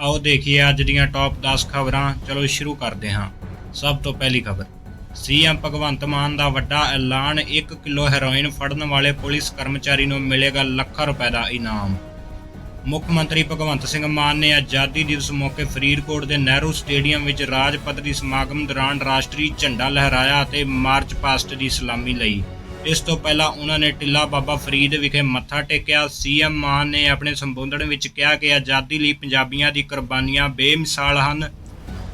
ਆਓ ਦੇਖੀਏ ਅੱਜ ਦੀਆਂ ਟੌਪ 10 ਖਬਰਾਂ। ਚਲੋ ਸ਼ੁਰੂ ਕਰਦੇ ਹਾਂ। ਸਭ ਤੋਂ ਪਹਿਲੀ ਖਬਰ। ਸੀਐਮ ਭਗਵੰਤ ਮਾਨ ਦਾ ਵੱਡਾ ਐਲਾਨ 1 ਕਿਲੋ ਹੈਰੋਇਨ ਫੜਨ ਵਾਲੇ ਪੁਲਿਸ ਕਰਮਚਾਰੀ ਨੂੰ ਮਿਲੇਗਾ ਲੱਖਾਂ ਰੁਪਏ ਦਾ ਇਨਾਮ। ਮੁੱਖ ਮੰਤਰੀ ਭਗਵੰਤ ਸਿੰਘ ਮਾਨ ਨੇ ਆਜ਼ਾਦੀ ਦਿਵਸ ਮੌਕੇ ਫਰੀਦਕੋਟ ਦੇ ਨਹਿਰੂ ਸਟੇਡੀਅਮ ਵਿੱਚ ਰਾਜ ਪੱਧਰੀ ਸਮਾਗਮ ਦੌਰਾਨ ਰਾਸ਼ਟਰੀ ਝੰਡਾ ਲਹਿਰਾਇਆ ਅਤੇ ਮਾਰਚ ਪਾਸਟ ਦੀ ਸਲਾਮੀ ਲਈ। ਇਸ ਤੋਂ ਪਹਿਲਾਂ ਉਹਨਾਂ ਨੇ ਟਿੱਲਾ ਬਾਬਾ ਫਰੀਦ ਵਿਖੇ ਮੱਥਾ ਟੇਕਿਆ। ਸੀਐਮ ਮਾਨ ਨੇ ਆਪਣੇ ਸੰਬੋਧਨ ਵਿੱਚ ਕਿਹਾ ਕਿ ਆਜ਼ਾਦੀ ਲਈ ਪੰਜਾਬੀਆਂ ਦੀ ਕੁਰਬਾਨੀਆਂ ਬੇਮਿਸਾਲ ਹਨ।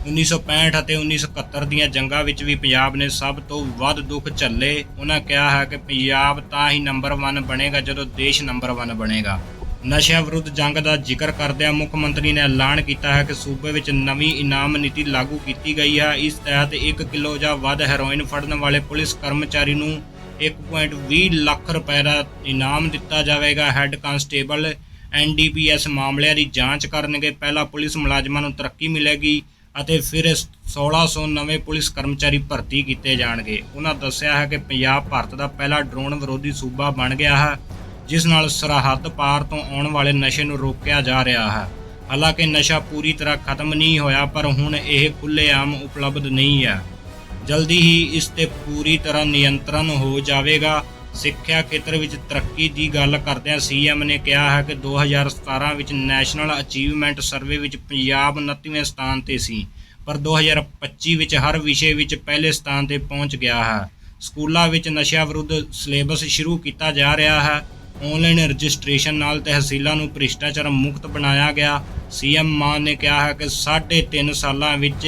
1965 ਅਤੇ 1971 ਦੀਆਂ ਜੰਗਾਂ ਵਿੱਚ ਵੀ ਪੰਜਾਬ ਨੇ ਸਭ ਤੋਂ ਵੱਧ ਦੁੱਖ ਝੱਲੇ। ਉਹਨਾਂ ਕਿਹਾ ਹੈ ਕਿ ਪੰਜਾਬ ਤਾਂ ਹੀ ਨੰਬਰ 1 ਬਣੇਗਾ ਜਦੋਂ ਦੇਸ਼ ਨੰਬਰ 1 ਬਣੇਗਾ। ਨਸ਼ਿਆਂ ਵਿਰੁੱਧ ਜੰਗ ਦਾ ਜ਼ਿਕਰ ਕਰਦਿਆਂ ਮੁੱਖ ਮੰਤਰੀ ਨੇ ਐਲਾਨ ਕੀਤਾ ਹੈ ਕਿ ਸੂਬੇ ਵਿੱਚ ਨਵੀਂ ਇਨਾਮ ਨੀਤੀ ਲਾਗੂ ਕੀਤੀ ਗਈ ਹੈ। ਇਸ ਤਹਿਤ 1 ਕਿਲੋ ਜਾਂ ਵੱਧ ਹੈਰੋਇਨ ਫੜਨ ਵਾਲੇ ਪੁਲਿਸ ਕਰਮਚਾਰੀ ਨੂੰ 1.20 ਲੱਖ ਰੁਪਏ ਦਾ ਇਨਾਮ ਦਿੱਤਾ ਜਾਵੇਗਾ। ਹੈੱਡ ਕਾਂਸਟੇਬਲ ਐਨਡੀਪੀਐਸ ਮਾਮਲਿਆਂ ਦੀ ਜਾਂਚ ਕਰਨਗੇ। ਪਹਿਲਾਂ ਪੁਲਿਸ ਮੁਲਾਜ਼ਮਾਂ ਨੂੰ ਤਰੱਕੀ ਮਿਲੇਗੀ ਅਤੇ ਫਿਰ 1600 ਨਵੇਂ ਪੁਲਿਸ ਕਰਮਚਾਰੀ ਭਰਤੀ ਕੀਤੇ ਜਾਣਗੇ। ਉਹਨਾਂ ਦੱਸਿਆ ਹੈ ਕਿ ਪੰਜਾਬ, ਭਾਰਤ ਦਾ ਪਹਿਲਾ ਡਰੋਨ ਵਿਰੋਧੀ ਸੂਬਾ ਬਣ ਗਿਆ ਹੈ, ਜਿਸ ਨਾਲ ਸਰਹੱਦ ਪਾਰ ਤੋਂ ਆਉਣ ਵਾਲੇ ਨਸ਼ੇ ਨੂੰ ਰੋਕਿਆ ਜਾ ਰਿਹਾ ਹੈ। ਹਾਲਾਂਕਿ ਨਸ਼ਾ ਪੂਰੀ ਤਰ੍ਹਾਂ ਖਤਮ ਨਹੀਂ ਹੋਇਆ, ਪਰ ਹੁਣ ਇਹ ਖੁੱਲ੍ਹੇਆਮ ਉਪਲਬਧ ਨਹੀਂ ਹੈ। ਜਲਦੀ ਹੀ ਇਸ ਤੇ ਪੂਰੀ ਤਰ੍ਹਾਂ ਨਿਯੰਤਰਣ ਹੋ ਜਾਵੇਗਾ। ਸਿੱਖਿਆ ਖੇਤਰ ਵਿੱਚ ਤਰੱਕੀ ਦੀ ਗੱਲ ਕਰਦਿਆਂ ਸੀਐਮ ਨੇ ਕਿਹਾ ਹੈ ਕਿ 2017 ਵਿੱਚ ਨੈਸ਼ਨਲ ਅਚੀਵਮੈਂਟ ਸਰਵੇ ਵਿੱਚ ਪੰਜਾਬ 29ਵੇਂ ਸਥਾਨ ਤੇ ਸੀ, ਪਰ 2025 ਵਿੱਚ ਹਰ ਵਿਸ਼ੇ ਵਿੱਚ ਪਹਿਲੇ ਸਥਾਨ ਤੇ ਪਹੁੰਚ ਗਿਆ ਹੈ। ਸਕੂਲਾਂ ਵਿੱਚ ਨਸ਼ਿਆਂ ਵਿਰੁੱਧ ਸਿਲੇਬਸ ਸ਼ੁਰੂ ਕੀਤਾ ਜਾ ਰਿਹਾ ਹੈ। ਆਨਲਾਈਨ ਰਜਿਸਟ੍ਰੇਸ਼ਨ ਨਾਲ ਤਹਿਸੀਲਾਂ ਨੂੰ ਭ੍ਰਿਸ਼ਟਾਚਾਰ ਮੁਕਤ ਬਣਾਇਆ ਗਿਆ। ਸੀਐਮ ਮਾਨ ਨੇ ਕਿਹਾ ਹੈ ਕਿ ਸਾਢੇ ਤਿੰਨ ਸਾਲਾਂ ਵਿੱਚ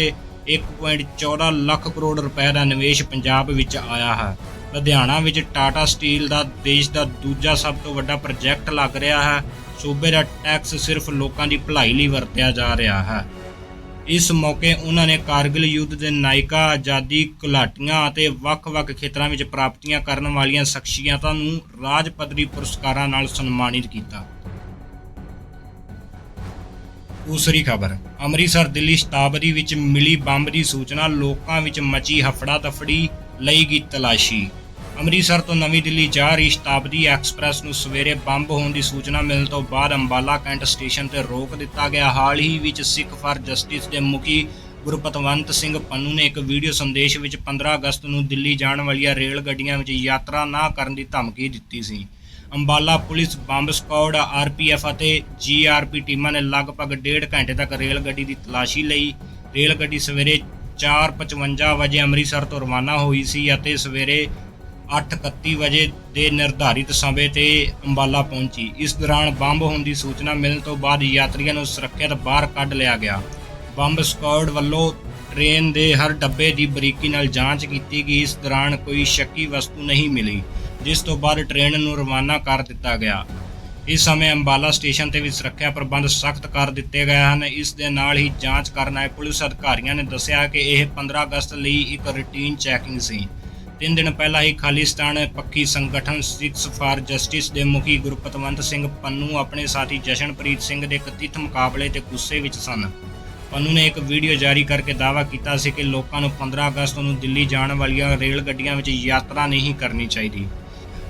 1.14 ਲੱਖ ਕਰੋੜ ਰੁਪਏ ਦਾ ਨਿਵੇਸ਼ ਪੰਜਾਬ ਵਿੱਚ ਆਇਆ ਹੈ। ਲੁਧਿਆਣਾ ਵਿੱਚ ਟਾਟਾ ਸਟੀਲ ਦਾ ਦੇਸ਼ ਦਾ ਦੂਜਾ ਸਭ ਤੋਂ ਵੱਡਾ ਪ੍ਰੋਜੈਕਟ ਲੱਗ ਰਿਹਾ ਹੈ। ਸੂਬੇ ਦਾ ਟੈਕਸ ਸਿਰਫ ਲੋਕਾਂ ਦੀ ਭਲਾਈ ਲਈ ਵਰਤਿਆ ਜਾ ਰਿਹਾ ਹੈ। ਇਸ ਮੌਕੇ ਉਹਨਾਂ ਨੇ ਕਾਰਗਿਲ ਯੁੱਧ ਦੇ ਨਾਇਕਾ ਆਜ਼ਾਦੀ ਘੁਲਾਟੀਆਂ ਅਤੇ ਵੱਖ-ਵੱਖ ਖੇਤਰਾਂ ਵਿੱਚ ਪ੍ਰਾਪਤੀਆਂ ਕਰਨ ਵਾਲੀਆਂ ਸ਼ਖਸੀਅਤਾਂ ਨੂੰ ਰਾਜ ਪੱਧਰੀ ਪੁਰਸਕਾਰਾਂ ਨਾਲ ਸਨਮਾਨਿਤ ਕੀਤਾ। ਦੂਸਰੀ ਖਬਰ, ਅੰਮ੍ਰਿਤਸਰ ਦਿੱਲੀ ਸ਼ਤਾਬਦੀ ਵਿੱਚ ਮਿਲੀ ਬੰਬ ਦੀ ਸੂਚਨਾ ਲੋਕਾਂ ਵਿੱਚ ਮਚੀ ਹਫੜਾ ਤਫੜੀ ਲਈ ਗਈ ਤਲਾਸ਼ੀ। ਅੰਮ੍ਰਿਤਸਰ ਤੋਂ ਨਵੀਂ ਦਿੱਲੀ ਜਾ ਰਹੀ ਸ਼ਤਾਬਦੀ ਐਕਸਪ੍ਰੈਸ ਨੂੰ ਸਵੇਰੇ ਬੰਬ ਹੋਣ ਦੀ ਸੂਚਨਾ ਮਿਲਣ ਤੋਂ ਬਾਅਦ ਅੰਬਾਲਾ ਕੈਂਟ ਸਟੇਸ਼ਨ ਤੇ ਰੋਕ ਦਿੱਤਾ ਗਿਆ। ਹਾਲ ਹੀ ਵਿੱਚ ਸਿੱਖ ਫਾਰ ਜਸਟਿਸ ਦੇ ਮੁਖੀ ਗੁਰਪਤਵੰਤ ਸਿੰਘ ਪੰਨੂ ਨੇ ਇੱਕ ਵੀਡੀਓ ਸੰਦੇਸ਼ ਵਿੱਚ 15 ਅਗਸਤ ਨੂੰ ਦਿੱਲੀ ਜਾਣ ਵਾਲੀਆਂ ਰੇਲ ਗੱਡੀਆਂ ਵਿੱਚ ਯਾਤਰਾ ਨਾ ਕਰਨ ਦੀ ਧਮਕੀ ਦਿੱਤੀ ਸੀ। Ambala police bomb squad RPF ਅਤੇ ਜੀਆਰਪੀ ਟੀਮਾਂ ਨੇ ਲਗਭਗ ਡੇਢ ਘੰਟੇ ਤੱਕ ਰੇਲ ਗੱਡੀ ਦੀ ਤਲਾਸ਼ੀ ਲਈ। ਰੇਲ ਗੱਡੀ ਸਵੇਰੇ 4:55 ਵਜੇ ਅੰਮ੍ਰਿਤਸਰ ਤੋਂ ਰਵਾਨਾ ਹੋਈ ਸੀ ਅਤੇ ਸਵੇਰੇ 8:31 ਵਜੇ ਦੇ ਨਿਰਧਾਰਿਤ ਸਮੇਂ ਤੇ ਅੰਬਾਲਾ ਪਹੁੰਚੀ। ਇਸ ਦੌਰਾਨ ਬੰਬ ਹੋਣ ਦੀ ਸੂਚਨਾ ਮਿਲਣ ਤੋਂ ਬਾਅਦ ਯਾਤਰੀਆਂ ਨੂੰ ਸੁਰੱਖਿਅਤ ਬਾਹਰ ਕੱਢ ਲਿਆ ਗਿਆ। ਬੰਬ ਸਕੁਆਡ ਵੱਲੋਂ ਟ੍ਰੇਨ ਦੇ ਹਰ ਡੱਬੇ ਦੀ ਬਰੀਕੀ ਨਾਲ ਜਾਂਚ ਕੀਤੀ ਗਈ। ਇਸ ਦੌਰਾਨ ਕੋਈ ਸ਼ੱਕੀ ਵਸਤੂ ਨਹੀਂ ਮਿਲੀ। ਜਿਸ ਤੋਂ ਬਾਅਦ ਟ੍ਰੇਨ ਨੂੰ ਰਵਾਨਾ ਕਰ ਦਿੱਤਾ ਗਿਆ। ਇਸ ਸਮੇਂ ਅੰਬਾਲਾ ਸਟੇਸ਼ਨ ਤੇ ਵੀ ਸੁਰੱਖਿਆ ਪ੍ਰਬੰਧ ਸਖਤ ਕਰ ਦਿੱਤੇ ਗਏ ਹਨ। ਇਸ ਦੇ ਨਾਲ ਹੀ ਜਾਂਚ ਕਰਨ ਆਏ ਪੁਲਿਸ ਅਧਿਕਾਰੀਆਂ ਨੇ ਦੱਸਿਆ ਕਿ ਇਹ 15 ਅਗਸਤ ਲਈ ਇੱਕ ਰੂਟੀਨ ਚੈਕਿੰਗ ਸੀ। ਤਿੰਨ ਦਿਨ ਪਹਿਲਾਂ ਹੀ ਖਾਲਿਸਤਾਨ ਪੱਖੀ ਸੰਗਠਨ ਸਿਕਸ ਫਾਰ ਜਸਟਿਸ ਦੇ ਮੁਖੀ ਗੁਰਪਤਵੰਤ ਸਿੰਘ ਪੰਨੂ ਆਪਣੇ ਸਾਥੀ ਜਸ਼ਨਪ੍ਰੀਤ ਸਿੰਘ ਦੇ ਕਥਿਤ ਮੁਕਾਬਲੇ ਤੇ ਗੁੱਸੇ ਵਿੱਚ ਸਨ। ਪੰਨੂ ਨੇ ਇੱਕ ਵੀਡੀਓ ਜਾਰੀ ਕਰਕੇ ਦਾਅਵਾ ਕੀਤਾ ਸੀ ਕਿ ਲੋਕਾਂ ਨੂੰ 15 ਅਗਸਤ ਨੂੰ ਦਿੱਲੀ ਜਾਣ ਵਾਲੀਆਂ ਰੇਲ ਗੱਡੀਆਂ ਵਿੱਚ ਯਾਤਰਾ ਨਹੀਂ ਕਰਨੀ ਚਾਹੀਦੀ।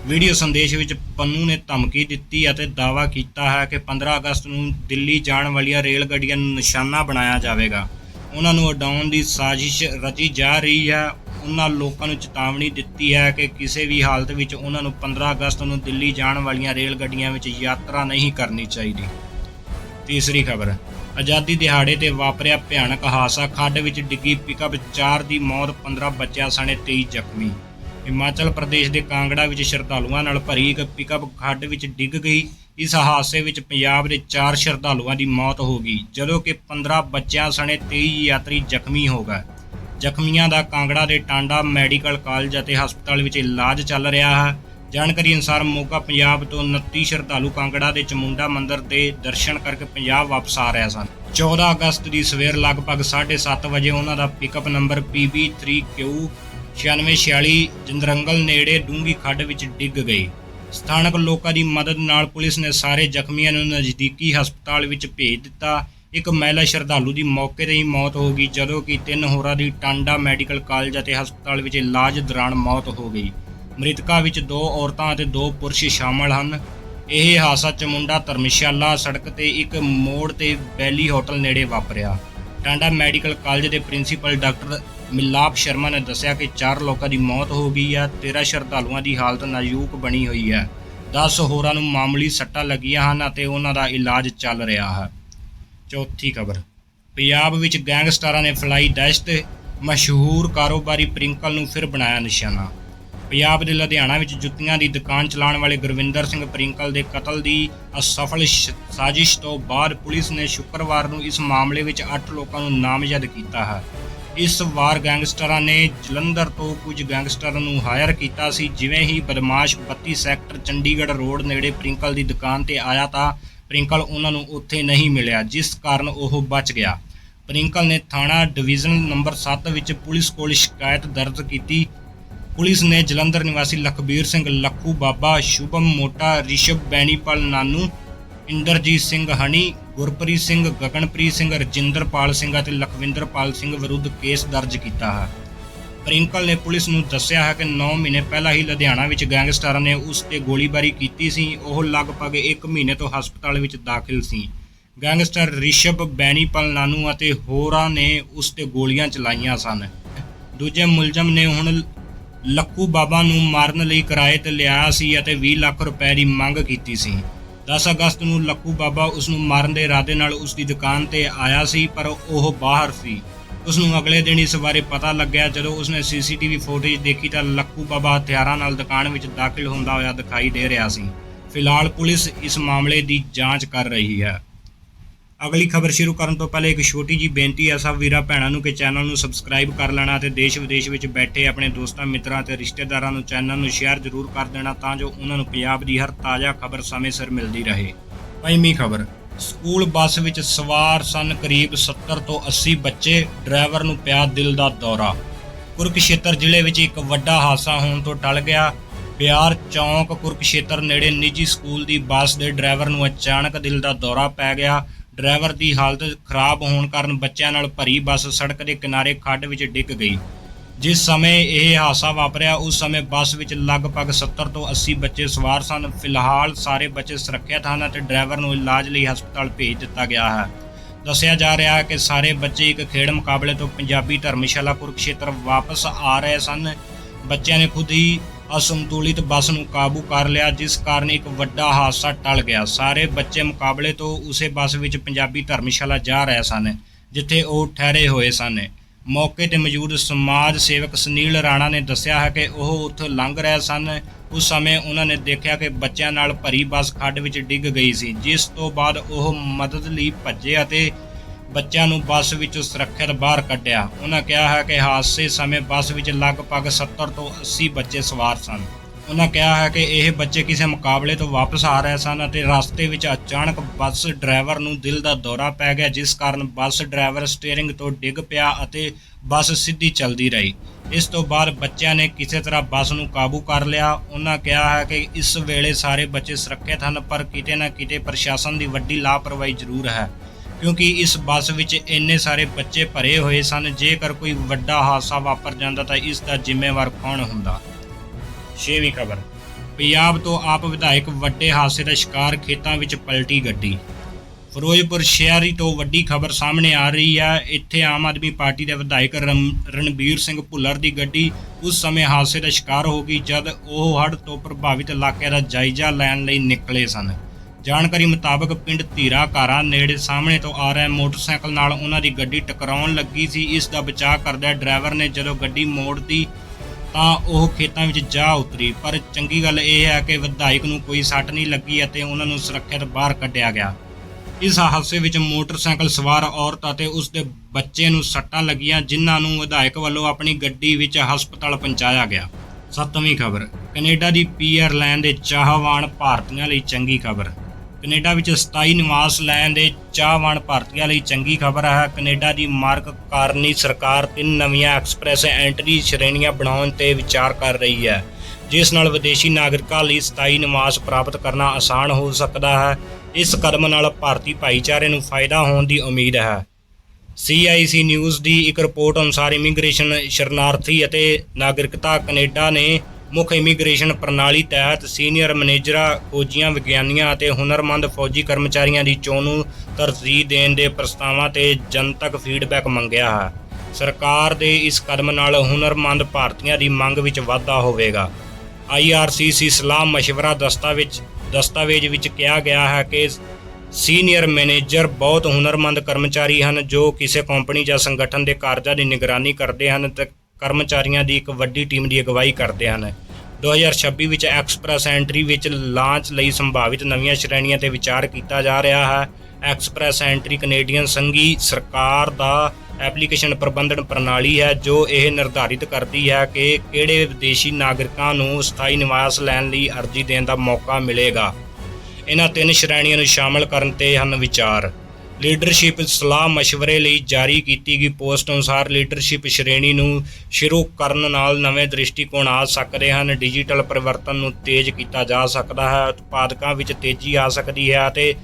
ਵੀਡੀਓ ਸੰਦੇਸ਼ ਵਿੱਚ ਪੰਨੂ ਨੇ ਧਮਕੀ ਦਿੱਤੀ ਅਤੇ ਦਾਅਵਾ ਕੀਤਾ ਹੈ ਕਿ 15 ਅਗਸਤ ਨੂੰ ਦਿੱਲੀ ਜਾਣ ਵਾਲੀਆਂ ਰੇਲ ਗੱਡੀਆਂ ਨੂੰ ਨਿਸ਼ਾਨਾ ਬਣਾਇਆ ਜਾਵੇਗਾ। ਉਹਨਾਂ ਨੂੰ ਉਡਾਉਣ ਦੀ ਸਾਜ਼ਿਸ਼ ਰਚੀ ਜਾ ਰਹੀ ਹੈ। ਉਹਨਾਂ ਲੋਕਾਂ ਨੂੰ ਚੇਤਾਵਨੀ ਦਿੱਤੀ ਹੈ ਕਿ ਕਿਸੇ ਵੀ ਹਾਲਤ ਵਿੱਚ ਉਹਨਾਂ ਨੂੰ 15 ਅਗਸਤ ਨੂੰ ਦਿੱਲੀ ਜਾਣ ਵਾਲੀਆਂ ਰੇਲ ਗੱਡੀਆਂ ਵਿੱਚ ਯਾਤਰਾ ਨਹੀਂ ਕਰਨੀ ਚਾਹੀਦੀ। ਤੀਸਰੀ ਖਬਰ, ਆਜ਼ਾਦੀ ਦਿਹਾੜੇ ਤੇ ਵਾਪਰਿਆ ਭਿਆਨਕ ਹਾਦਸਾ, ਖੱਡ ਵਿੱਚ ਡਿੱਗੀ ਪਿਕਅਪ 4 ਦੀ ਮੌਤ 15 ਬੱਚਿਆਂ ਸਣੇ 23 ਜ਼ਖਮੀ। ਹਿਮਾਚਲ ਪ੍ਰਦੇਸ਼ ਦੇ ਕਾਂਗੜਾ ਵਿੱਚ ਸ਼ਰਧਾਲੂਆਂ ਨਾਲ ਭਰੀ ਇੱਕ ਪਿਕਅਪ ਖੱਡ ਵਿੱਚ ਡਿੱਗ ਗਈ। ਇਸ ਹਾਦਸੇ ਵਿੱਚ ਪੰਜਾਬ ਦੇ 4 ਸ਼ਰਧਾਲੂਆਂ ਦੀ ਮੌਤ ਹੋ ਗਈ, ਜਦੋਂ ਕਿ 15 ਬੱਚਿਆਂ ਸਣੇ 23 ਯਾਤਰੀ ਜ਼ਖਮੀ ਹੋ ਗਏ। ਜ਼ਖਮੀਆਂ ਦਾ ਕਾਂਗੜਾ ਦੇ ਟਾਂਡਾ ਮੈਡੀਕਲ ਕਾਲਜ ਅਤੇ ਹਸਪਤਾਲ ਵਿੱਚ ਇਲਾਜ ਚੱਲ ਰਿਹਾ ਹੈ। ਜਾਣਕਾਰੀ ਅਨੁਸਾਰ ਮੋਗਾ ਪੰਜਾਬ ਤੋਂ 29 ਸ਼ਰਧਾਲੂ ਕਾਂਗੜਾ ਦੇ ਚਮੁੰਡਾ ਮੰਦਿਰ ਦੇ ਦਰਸ਼ਨ ਕਰਕੇ ਪੰਜਾਬ ਵਾਪਸ ਆ ਰਹੇ ਸਨ। 14 ਅਗਸਤ ਦੀ ਸਵੇਰ ਲਗਭਗ 7:30 ਵਜੇ ਉਹਨਾਂ ਦਾ ਪਿਕਅਪ ਨੰਬਰ PB3Q 9646 ਜੰਦਰੰਗਲ ਨੇੜੇ ਡੂੰਗੀ ਖੱਡ ਵਿੱਚ ਡਿੱਗ ਗਈ। ਸਥਾਨਕ ਲੋਕਾਂ ਦੀ ਮਦਦ ਨਾਲ ਪੁਲਿਸ ਨੇ ਸਾਰੇ ਜ਼ਖਮੀਆਂ ਨੂੰ ਨਜ਼ਦੀਕੀ ਹਸਪਤਾਲ ਵਿੱਚ ਭੇਜ ਦਿੱਤਾ। ਇੱਕ ਮਹਿਲਾ ਸ਼ਰਧਾਲੂ ਦੀ ਮੌਕੇ ਤੇ ਹੀ ਮੌਤ ਹੋ ਗਈ, ਜਦੋਂ ਕਿ ਤਿੰਨ ਹੋਰਾਂ ਦੀ ਟਾਂਡਾ ਮੈਡੀਕਲ ਕਾਲਜ ਅਤੇ ਹਸਪਤਾਲ ਵਿੱਚ ਇਲਾਜ ਦੌਰਾਨ ਮੌਤ ਹੋ ਗਈ। ਮ੍ਰਿਤਕਾਂ ਵਿੱਚ ਦੋ ਔਰਤਾਂ ਅਤੇ ਦੋ ਪੁਰਸ਼ ਸ਼ਾਮਲ ਹਨ। ਇਹ ਹਾਦਸਾ ਚਮੁੰਡਾ ਧਰਮਸ਼ਾਲਾ ਸੜਕ ਤੇ ਇੱਕ ਮੋੜ ਤੇ ਬੈਲੀ ਹੋਟਲ ਨੇੜੇ ਵਾਪਰਿਆ। ਟਾਂਡਾ ਮੈਡੀਕਲ ਕਾਲਜ ਦੇ ਪ੍ਰਿੰਸੀਪਲ ਡਾਕਟਰ ਮਿਲਾਪ ਸ਼ਰਮਾ ਨੇ ਦੱਸਿਆ ਕਿ 4 ਲੋਕਾਂ ਦੀ ਮੌਤ ਹੋ ਗਈ ਹੈ 13 ਸ਼ਰਧਾਲੂਆਂ ਦੀ ਹਾਲਤ ਨਾਜ਼ੁਕ ਬਣੀ ਹੋਈ ਹੈ। 10 ਹੋਰਾਂ ਨੂੰ ਮਾਮੂਲੀ ਸੱਟਾਂ ਲੱਗੀਆਂ ਹਨ ਅਤੇ ਉਹਨਾਂ ਦਾ ਇਲਾਜ ਚੱਲ ਰਿਹਾ ਹੈ। ਚੌਥੀ ਖਬਰ, ਪੰਜਾਬ ਵਿੱਚ ਗੈਂਗਸਟਰਾਂ ਨੇ ਫਲਾਈ ਦਹਿਸ਼ਤ ਮਸ਼ਹੂਰ ਕਾਰੋਬਾਰੀ ਪ੍ਰਿੰਕਲ ਨੂੰ ਫਿਰ ਬਣਾਇਆ ਨਿਸ਼ਾਨਾ। ਪੰਜਾਬ ਦੇ ਲੁਧਿਆਣਾ ਵਿੱਚ ਜੁੱਤੀਆਂ ਦੀ ਦੁਕਾਨ ਚਲਾਉਣ ਵਾਲੇ ਗੁਰਵਿੰਦਰ ਸਿੰਘ ਪ੍ਰਿੰਕਲ ਦੇ ਕਤਲ ਦੀ ਅਸਫਲ ਸ਼- ਸਾਜ਼ਿਸ਼ ਤੋਂ ਬਾਅਦ ਪੁਲਿਸ ਨੇ ਸ਼ੁੱਕਰਵਾਰ ਨੂੰ ਇਸ ਮਾਮਲੇ ਵਿੱਚ 8 ਲੋਕਾਂ ਨੂੰ ਨਾਮਜ਼ਦ ਕੀਤਾ ਹੈ। ਇਸ ਵਾਰ ਗੈਂਗਸਟਰਾਂ ਨੇ ਜਲੰਧਰ ਤੋਂ ਕੁਝ ਗੈਂਗਸਟਰਾਂ ਨੂੰ ਹਾਇਰ ਕੀਤਾ ਸੀ। ਜਿਵੇਂ ਹੀ ਬਦਮਾਸ਼ 32 ਸੈਕਟਰ ਚੰਡੀਗੜ੍ਹ ਰੋਡ ਨੇੜੇ ਪ੍ਰਿੰਕਲ ਦੀ ਦੁਕਾਨ ਤੇ ਆਇਆ ਤਾਂ ਪ੍ਰਿੰਕਲ ਉਹਨਾਂ ਨੂੰ ਉੱਥੇ ਨਹੀਂ ਮਿਲਿਆ, ਜਿਸ ਕਾਰਨ ਉਹ ਬਚ ਗਿਆ। ਪ੍ਰਿੰਕਲ ਨੇ ਥਾਣਾ ਡਿਵੀਜ਼ਨ ਨੰਬਰ 7 ਵਿੱਚ ਪੁਲਿਸ ਕੋਲ ਸ਼ਿਕਾਇਤ ਦਰਜ ਕੀਤੀ। ਪੁਲਿਸ ਨੇ ਜਲੰਧਰ ਨਿਵਾਸੀ ਲਖਬੀਰ ਸਿੰਘ, ਲੱਖੂ ਬਾਬਾ, ਸ਼ੁਭਮ ਮੋਟਾ, ਰਿਸ਼ਭ ਬੈਣੀਪਾਲ ਨਾਨੂ ਇੰਦਰਜੀਤ ਸਿੰਘ ਹਣੀ, ਗੁਰਪ੍ਰੀਤ ਸਿੰਘ, ਗਗਨਪ੍ਰੀਤ ਸਿੰਘ, ਰਜਿੰਦਰਪਾਲ ਸਿੰਘ ਅਤੇ ਲਖਵਿੰਦਰਪਾਲ ਸਿੰਘ ਵਿਰੁੱਧ ਕੇਸ ਦਰਜ ਕੀਤਾ ਹੈ। ਪ੍ਰਿੰਕਲ ਨੇ ਪੁਲਿਸ ਨੂੰ ਦੱਸਿਆ ਹੈ ਕਿ 9 ਮਹੀਨੇ ਪਹਿਲਾਂ ਹੀ ਲੁਧਿਆਣਾ ਵਿੱਚ ਗੈਂਗਸਟਰਾਂ ਨੇ ਉਸ ਤੇ ਗੋਲੀਬਾਰੀ ਕੀਤੀ ਸੀ। ਉਹ ਲਗਭਗ 1 ਮਹੀਨੇ ਤੋਂ ਹਸਪਤਾਲ ਵਿੱਚ ਦਾਖਲ ਸੀ। ਗੈਂਗਸਟਰ ਰਿਸ਼ਭ ਬੈਣੀਪਾਲ ਨਾਨੂ ਅਤੇ ਹੋਰਾਂ ਨੇ ਉਸ ਤੇ ਗੋਲੀਆਂ ਚਲਾਈਆਂ ਸਨ। ਦੂਜੇ ਮੁਲਜ਼ਮ ਨੇ ਹੁਣ ਲੱਕੂ ਬਾਬਾ ਨੂੰ ਮਾਰਨ ਲਈ ਕਿਰਾਏ ਤੇ ਲਿਆ ਸੀ ਅਤੇ 20 ਲੱਖ ਰੁਪਏ ਦੀ ਮੰਗ ਕੀਤੀ ਸੀ। 10 ਅਗਸਤ ਨੂੰ ਲੱਖੂ ਬਾਬਾ ਉਸ ਨੂੰ ਮਾਰਨ ਦੇ ਇਰਾਦੇ ਨਾਲ ਉਸ ਦੀ ਦੁਕਾਨ ਤੇ ਆਇਆ ਸੀ, ਪਰ ਉਹ ਬਾਹਰ ਸੀ। ਉਸ ਨੂੰ ਅਗਲੇ ਦਿਨ ਇਸ ਬਾਰੇ ਪਤਾ ਲੱਗਿਆ। ਜਦੋਂ ਉਸਨੇ ਸੀਸੀਟੀਵੀ ਫੁਟੇਜ ਦੇਖੀ ਤਾਂ ਲੱਖੂ ਬਾਬਾ ਹਥਿਆਰਾਂ ਨਾਲ ਦੁਕਾਨ ਵਿੱਚ ਦਾਖਲ ਹੁੰਦਾ ਹੋਇਆ ਦਿਖਾਈ ਦੇ ਰਿਹਾ ਸੀ। ਫਿਲਹਾਲ ਪੁਲਿਸ ਇਸ ਮਾਮਲੇ ਦੀ ਜਾਂਚ ਕਰ ਰਹੀ ਹੈ। ਅਗਲੀ ਖਬਰ ਸ਼ੁਰੂ ਕਰਨ ਤੋਂ ਪਹਿਲੇ ਇੱਕ ਛੋਟੀ ਜੀ ਬੇਨਤੀ ਹੈ ਸਭ ਵੀਰਾਂ ਭੈਣਾਂ ਨੂੰ ਕਿ ਚੈਨਲ ਨੂੰ ਸਬਸਕ੍ਰਾਈਬ ਕਰ ਲੈਣਾ ਅਤੇ ਦੇਸ਼ ਵਿਦੇਸ਼ ਵਿੱਚ ਬੈਠੇ ਆਪਣੇ ਦੋਸਤਾਂ, ਮਿੱਤਰਾਂ ਅਤੇ ਰਿਸ਼ਤੇਦਾਰਾਂ ਨੂੰ ਚੈਨਲ ਨੂੰ ਸ਼ੇਅਰ ਜ਼ਰੂਰ ਕਰ ਦੇਣਾ ਤਾਂ ਜੋ ਉਹਨਾਂ ਨੂੰ ਪੰਜਾਬ ਦੀ ਹਰ ਤਾਜ਼ਾ ਖਬਰ ਸਮੇਂ ਸਿਰ ਮਿਲਦੀ ਰਹੇ। ਪੰਜਵੀਂ ਖਬਰ, ਸਕੂਲ ਬੱਸ ਵਿੱਚ ਸਵਾਰ ਸਨ ਕਰੀਬ 70 ਤੋਂ 80 ਬੱਚੇ, ਡਰਾਈਵਰ ਨੂੰ ਪਿਆ ਦਿਲ ਦਾ ਦੌਰਾ। ਕੁਰਕਸ਼ੇਤਰ ਜ਼ਿਲ੍ਹੇ ਵਿੱਚ ਇੱਕ ਵੱਡਾ ਹਾਦਸਾ ਹੋਣ ਤੋਂ ਟਲ ਗਿਆ। ਬਿਆਰ ਚੌਂਕ ਕੁਰਕਸ਼ੇਤਰ ਨੇੜੇ ਨਿੱਜੀ ਸਕੂਲ ਦੀ ਬੱਸ ਦੇ ਡਰਾਈਵਰ ਨੂੰ ਅਚਾਨਕ ਦਿਲ ਦਾ ਦੌਰਾ ਪੈ ਗਿਆ। ਡਰਾਈਵਰ ਦੀ ਹਾਲਤ ਖਰਾਬ ਹੋਣ ਕਾਰਨ ਬੱਚਿਆਂ ਨਾਲ ਭਰੀ ਬੱਸ ਸੜਕ ਦੇ ਕਿਨਾਰੇ ਖੱਡ ਵਿੱਚ ਡਿੱਗ ਗਈ। ਜਿਸ ਸਮੇਂ ਇਹ ਹਾਦਸਾ ਵਾਪਰਿਆ, ਉਸ ਸਮੇਂ ਬੱਸ ਵਿੱਚ ਲਗਭਗ 70 ਤੋਂ 80 ਬੱਚੇ ਸਵਾਰ ਸਨ। ਫਿਲਹਾਲ ਸਾਰੇ ਬੱਚੇ ਸੁਰੱਖਿਅਤ ਹਨ ਅਤੇ ਡਰਾਈਵਰ ਨੂੰ ਇਲਾਜ ਲਈ ਹਸਪਤਾਲ ਭੇਜ ਦਿੱਤਾ ਗਿਆ ਹੈ। ਦੱਸਿਆ ਜਾ ਰਿਹਾ ਹੈ ਕਿ ਸਾਰੇ ਬੱਚੇ ਇੱਕ ਖੇਡ ਮੁਕਾਬਲੇ ਤੋਂ ਪੰਜਾਬੀ ਧਰਮਸ਼ਾਲਾ ਕੁਰਕਸ਼ੇਤਰ ਵਾਪਸ ਆ ਰਹੇ ਸਨ। ਬੱਚਿਆਂ ਨੇ ਖੁਦ ਹੀ ਅਸੰਤੁਲਿਤ ਬੱਸ ਨੂੰ ਕਾਬੂ ਕਰ ਲਿਆ, ਜਿਸ ਕਾਰਨ ਇੱਕ ਵੱਡਾ ਹਾਦਸਾ ਟਲ ਗਿਆ। ਸਾਰੇ ਬੱਚੇ ਮੁਕਾਬਲੇ ਤੋਂ ਉਸੇ ਬੱਸ ਵਿੱਚ ਪੰਜਾਬੀ ਧਰਮਸ਼ਾਲਾ ਜਾ ਰਹੇ ਸਨ, ਜਿੱਥੇ ਉਹ ਠਹਿਰੇ ਹੋਏ ਸਨ। ਮੌਕੇ ਤੇ ਮੌਜੂਦ ਸਮਾਜ ਸੇਵਕ ਸੁਨੀਲ ਰਾਣਾ ਨੇ ਦੱਸਿਆ ਹੈ ਕਿ ਉਹ ਉੱਥੋਂ ਲੰਘ ਰਹੇ ਸਨ। ਉਸ ਸਮੇਂ ਉਹਨਾਂ ਨੇ ਦੇਖਿਆ ਕਿ ਬੱਚਿਆਂ ਨਾਲ ਭਰੀ ਬੱਸ ਖੱਡ ਵਿੱਚ ਡਿੱਗ ਗਈ ਸੀ, ਜਿਸ ਤੋਂ ਬਾਅਦ ਉਹ ਮਦਦ ਲਈ ਭੱਜੇ ਅਤੇ ਬੱਚਿਆਂ ਨੂੰ ਬੱਸ ਵਿੱਚੋਂ ਸੁਰੱਖਿਅਤ ਬਾਹਰ ਕੱਢਿਆ। ਉਹਨਾਂ ਕਿਹਾ ਹੈ ਕਿ ਹਾਦਸੇ ਸਮੇਂ ਬੱਸ ਵਿੱਚ ਲਗਭਗ 70 ਤੋਂ 80 ਬੱਚੇ ਸਵਾਰ ਸਨ। ਉਹਨਾਂ ਕਿਹਾ ਹੈ ਕਿ ਇਹ ਬੱਚੇ ਕਿਸੇ ਮੁਕਾਬਲੇ ਤੋਂ ਵਾਪਸ ਆ ਰਹੇ ਸਨ ਅਤੇ ਰਸਤੇ ਵਿੱਚ ਅਚਾਨਕ ਬੱਸ ਡਰਾਈਵਰ ਨੂੰ ਦਿਲ ਦਾ ਦੌਰਾ ਪੈ ਗਿਆ, ਜਿਸ ਕਾਰਨ ਬੱਸ ਡਰਾਈਵਰ ਸਟੀਅਰਿੰਗ ਤੋਂ ਡਿੱਗ ਪਿਆ ਅਤੇ ਬੱਸ ਸਿੱਧੀ ਚੱਲਦੀ ਰਹੀ। ਇਸ ਤੋਂ ਬਾਅਦ ਬੱਚਿਆਂ ਨੇ ਕਿਸੇ ਤਰ੍ਹਾਂ ਬੱਸ ਨੂੰ ਕਾਬੂ ਕਰ ਲਿਆ। ਉਹਨਾਂ ਕਿਹਾ ਹੈ ਕਿ ਇਸ ਵੇਲੇ ਸਾਰੇ ਬੱਚੇ ਸੁਰੱਖਿਅਤ ਹਨ, ਪਰ ਕਿਤੇ ਨਾ ਕਿਤੇ ਪ੍ਰਸ਼ਾਸਨ ਦੀ ਵੱਡੀ ਲਾਪਰਵਾਹੀ ਜ਼ਰੂਰ ਹੈ। ਕਿਉਂਕਿ ਇਸ ਬੱਸ ਵਿੱਚ ਇੰਨੇ ਸਾਰੇ ਬੱਚੇ ਭਰੇ ਹੋਏ ਸਨ ਜੇਕਰ ਕੋਈ ਵੱਡਾ ਹਾਦਸਾ ਵਾਪਰ ਜਾਂਦਾ ਤਾਂ ਇਸ ਦਾ ਜ਼ਿੰਮੇਵਾਰ ਕੌਣ ਹੁੰਦਾ? ਛੇਵੀਂ ਖਬਰ। ਪੰਜਾਬ ਤੋਂ ਆਪ ਵਿਧਾਇਕ ਵੱਡੇ ਹਾਦਸੇ ਦਾ ਸ਼ਿਕਾਰ ਖੇਤਾਂ ਵਿੱਚ ਪਲਟੀ ਗੱਡੀ। ਫਿਰੋਜ਼ਪੁਰ ਸ਼ਹਿਰੀ ਤੋਂ ਵੱਡੀ ਖਬਰ ਸਾਹਮਣੇ ਆ ਰਹੀ ਹੈ। ਇੱਥੇ ਆਮ ਆਦਮੀ ਪਾਰਟੀ ਦੇ ਵਿਧਾਇਕ ਰਣਬੀਰ ਸਿੰਘ ਭੁੱਲਰ ਦੀ ਗੱਡੀ ਉਸ ਸਮੇਂ ਹਾਦਸੇ ਦਾ ਸ਼ਿਕਾਰ ਹੋ ਗਈ ਜਦ ਉਹ ਹੜ੍ਹ ਤੋਂ ਪ੍ਰਭਾਵਿਤ ਇਲਾਕੇ ਦਾ ਜਾਇਜ਼ਾ ਲੈਣ ਲਈ ਨਿਕਲੇ ਸਨ। ਜਾਣਕਾਰੀ ਮੁਤਾਬਕ ਪਿੰਡ ਧੀਰਾ ਘਾਰਾ ਨੇੜੇ ਸਾਹਮਣੇ ਤੋਂ ਆ ਰਿਹਾ ਮੋਟਰਸਾਈਕਲ ਨਾਲ ਉਹਨਾਂ ਦੀ ਗੱਡੀ ਟਕਰਾਉਣ ਲੱਗੀ ਸੀ। ਇਸ ਦਾ ਬਚਾਅ ਕਰਦਿਆਂ ਡਰਾਈਵਰ ਨੇ ਜਦੋਂ ਗੱਡੀ ਮੋੜਦੀ ਤਾਂ ਉਹ ਖੇਤਾਂ ਵਿੱਚ ਜਾ ਉਤਰੀ। ਪਰ ਚੰਗੀ ਗੱਲ ਇਹ ਹੈ ਕਿ ਵਿਧਾਇਕ ਨੂੰ ਕੋਈ ਸੱਟ ਨਹੀਂ ਲੱਗੀ ਅਤੇ ਉਹਨਾਂ ਨੂੰ ਸੁਰੱਖਿਅਤ ਬਾਹਰ ਕੱਢਿਆ ਗਿਆ। ਇਸ ਹਾਦਸੇ ਵਿੱਚ ਮੋਟਰਸਾਈਕਲ ਸਵਾਰ ਔਰਤ ਅਤੇ ਉਸ ਦੇ ਬੱਚੇ ਨੂੰ ਸੱਟਾਂ ਲੱਗੀਆਂ, ਜਿਨ੍ਹਾਂ ਨੂੰ ਵਿਧਾਇਕ ਵੱਲੋਂ ਆਪਣੀ ਗੱਡੀ ਵਿੱਚ ਹਸਪਤਾਲ ਪਹੁੰਚਾਇਆ ਗਿਆ। ਸੱਤਵੀਂ ਖਬਰ, ਕੈਨੇਡਾ ਦੀ ਪੀਆਰ ਲੈਣ ਦੇ ਚਾਹਵਾਨ ਭਾਰਤੀਆਂ ਲਈ ਚੰਗੀ ਖਬਰ। ਕੈਨੇਡਾ ਵਿੱਚ ਸਥਾਈ ਨਿਵਾਸ ਲੈਣ ਦੇ ਚਾਹਵਾਨ ਭਾਰਤੀਆਂ ਲਈ ਚੰਗੀ ਖਬਰ ਹੈ। ਕੈਨੇਡਾ ਦੀ ਮਾਰਕ ਕਾਰਨੀ ਸਰਕਾਰ ਤਿੰਨ ਨਵੀਆਂ ਐਕਸਪ੍ਰੈਸ ਐਂਟਰੀ ਸ਼੍ਰੇਣੀਆਂ ਬਣਾਉਣ ਤੇ ਵਿਚਾਰ ਕਰ ਰਹੀ ਹੈ। ਜਿਸ ਨਾਲ ਵਿਦੇਸ਼ੀ ਨਾਗਰਿਕਾਂ ਲਈ ਸਥਾਈ ਨਿਵਾਸ ਪ੍ਰਾਪਤ ਕਰਨਾ ਆਸਾਨ ਹੋ ਸਕਦਾ ਹੈ। ਇਸ ਕਦਮ ਨਾਲ ਭਾਰਤੀ ਭਾਈਚਾਰੇ ਨੂੰ ਫਾਇਦਾ ਹੋਣ ਦੀ ਉਮੀਦ ਹੈ। CIC ਨਿਊਜ਼ ਦੀ ਇੱਕ ਰਿਪੋਰਟ ਅਨੁਸਾਰ ਇਮੀਗ੍ਰੇਸ਼ਨ ਸ਼ਰਨਾਰਥੀ ਅਤੇ ਨਾਗਰਿਕਤਾ ਕੈਨੇਡਾ ਨੇ ਮੁੱਖ ਇਮੀਗ੍ਰੇਸ਼ਨ ਪ੍ਰਣਾਲੀ ਤਹਿਤ ਸੀਨੀਅਰ ਮੈਨੇਜਰਾਂ ਖੋਜੀਆਂ ਵਿਗਿਆਨੀਆਂ ਅਤੇ ਹੁਨਰਮੰਦ ਫੌਜੀ ਕਰਮਚਾਰੀਆਂ ਦੀ ਚੋਣ ਨੂੰ ਤਰਜੀਹ ਦੇਣ ਦੇ ਪ੍ਰਸਤਾਵਾਂ ਤੇ ਜਨਤਕ ਫੀਡਬੈਕ ਮੰਗਿਆ ਹੈ ਸਰਕਾਰ ਦੇ ਇਸ ਕਦਮ ਨਾਲ ਹੁਨਰਮੰਦ ਭਾਰਤੀਆਂ ਦੀ ਮੰਗ ਵਿੱਚ ਵਾਧਾ ਹੋਵੇਗਾ IRCC ਸਲਾਹ مشورہ ਦਸਤਾਵੇਜ਼ ਦਸਤਾਵੇਜ਼ ਵਿੱਚ ਕਿਹਾ ਗਿਆ ਹੈ ਕਿ ਸੀਨੀਅਰ ਮੈਨੇਜਰ ਬਹੁਤ ਹੁਨਰਮੰਦ ਕਰਮਚਾਰੀ ਹਨ ਜੋ ਕਿਸੇ ਕੰਪਨੀ ਜਾਂ ਸੰਗਠਨ ਦੇ ਕਾਰਜਾਂ ਦੀ ਨਿਗਰਾਨੀ ਕਰਦੇ ਹਨ ਤੇ ਕਰਮਚਾਰੀਆਂ ਦੀ ਇੱਕ ਵੱਡੀ ਟੀਮ ਦੀ ਅਗਵਾਈ ਕਰਦੇ ਹਨ। 2026 ਵਿੱਚ ਐਕਸਪ੍ਰੈਸ ਐਂਟਰੀ ਵਿੱਚ ਲਾਂਚ ਲਈ ਸੰਭਾਵਿਤ ਨਵੀਆਂ ਸ਼੍ਰੇਣੀਆਂ ਤੇ ਵਿਚਾਰ ਕੀਤਾ ਜਾ ਰਿਹਾ ਹੈ। ਐਕਸਪ੍ਰੈਸ ਐਂਟਰੀ ਕੈਨੇਡੀਅਨ ਸੰਘੀ ਸਰਕਾਰ ਦਾ ਐਪਲੀਕੇਸ਼ਨ ਪ੍ਰਬੰਧਨ ਪ੍ਰਣਾਲੀ ਹੈ, ਜੋ ਇਹ ਨਿਰਧਾਰਿਤ ਕਰਦੀ ਹੈ ਕਿ ਕਿਹੜੇ ਵਿਦੇਸ਼ੀ ਨਾਗਰਿਕਾਂ ਨੂੰ ਸਥਾਈ ਨਿਵਾਸ ਲੈਣ ਲਈ ਅਰਜ਼ੀ ਦੇਣ ਦਾ ਮੌਕਾ ਮਿਲੇਗਾ। ਇਹਨਾਂ ਤਿੰਨ ਸ਼੍ਰੇਣੀਆਂ ਨੂੰ ਸ਼ਾਮਲ ਕਰਨ ਤੇ ਹਨ ਵਿਚਾਰ। ਲੀਡਰਸ਼ਿਪ ਸਲਾਹ مشਵਰੇ ਲਈ ਜਾਰੀ ਕੀਤੀ ਗਈ। ਪੋਸਟ ਅਨੁਸਾਰ ਲੀਡਰਸ਼ਿਪ ਸ਼੍ਰੇਣੀ ਨੂੰ ਸ਼ੁਰੂ ਕਰਨ ਨਾਲ ਨਵੇਂ ਦ੍ਰਿਸ਼ਟੀਕੋਣ ਆ ਸਕਦੇ ਹਨ। ਡਿਜੀਟਲ ਪਰਿਵਰਤਨ ਨੂੰ ਤੇਜ਼ ਕੀਤਾ ਜਾ ਸਕਦਾ ਹੈ। ਉਤਪਾਦਕਾਂ ਵਿੱਚ ਤੇਜ਼ੀ ਆ ਸਕਦੀ ਹੈ ਅਤੇ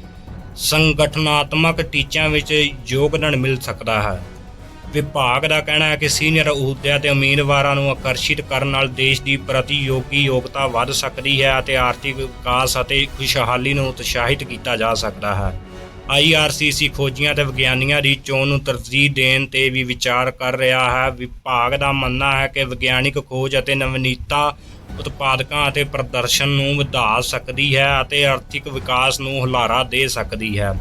ਸੰਗਠਨਾਤਮਕ ਟੀਚਿਆਂ ਵਿੱਚ ਯੋਗਦਾਨ ਮਿਲ ਸਕਦਾ ਹੈ। ਵਿਭਾਗ ਦਾ ਕਹਿਣਾ ਹੈ ਕਿ ਸੀਨੀਅਰ ਅਹੁਦਿਆਂ ਤੇ ਉਮੀਦਵਾਰਾਂ ਨੂੰ ਆਕਰਸ਼ਿਤ ਕਰਨ ਨਾਲ ਦੇਸ਼ ਦੀ ਪ੍ਰਤੀਯੋਗੀ ਯੋਗਤਾ ਵੱਧ ਸਕਦੀ ਹੈ ਅਤੇ ਆਰਥਿਕ ਵਿਕਾਸ ਅਤੇ ਖੁਸ਼ਹਾਲੀ ਨੂੰ ਉਤਸ਼ਾਹਿਤ ਕੀਤਾ ਜਾ ਸਕਦਾ ਹੈ। IRCC ਖੋਜੀਆਂ ਅਤੇ ਵਿਗਿਆਨੀਆਂ ਦੀ ਚੋਣ ਨੂੰ ਤਰਜੀਹ ਦੇਣ ਤੇ ਵੀ ਵਿਚਾਰ ਕਰ ਰਿਹਾ ਹੈ। ਵਿਭਾਗ ਦਾ ਮੰਨਣਾ ਹੈ ਕਿ ਵਿਗਿਆਨਿਕ ਖੋਜ ਅਤੇ ਨਵਨੀਤਾ ਉਤਪਾਦਕਾਂ ਅਤੇ ਪ੍ਰਦਰਸ਼ਨ ਨੂੰ ਵਧਾ ਸਕਦੀ ਹੈ ਅਤੇ ਆਰਥਿਕ ਵਿਕਾਸ ਨੂੰ ਹੁਲਾਰਾ ਦੇ ਸਕਦੀ ਹੈ।